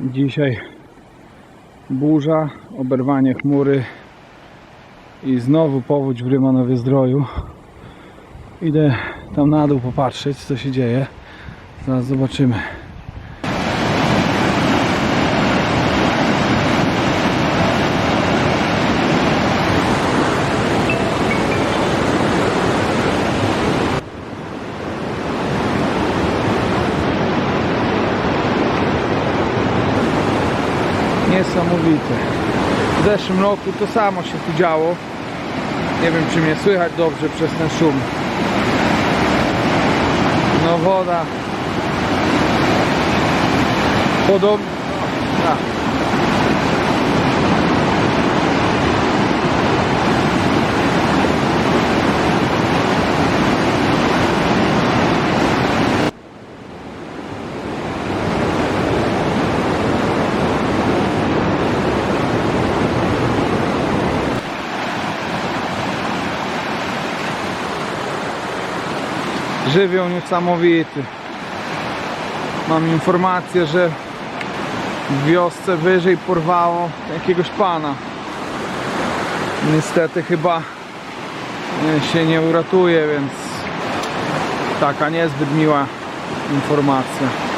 Dzisiaj burza, oberwanie chmury i znowu powódź w Rymanowie Zdroju. Idę tam na dół popatrzeć co się dzieje. Zaraz zobaczymy. Niesamowite. W zeszłym roku to samo się tu działo. Nie wiem czy mnie słychać dobrze przez ten szum. No woda. Podobnie. Tak. Żywioł niesamowity. Mam informację, że w wiosce wyżej porwało jakiegoś pana. Niestety chyba e, się nie uratuje, więc taka niezbyt miła informacja.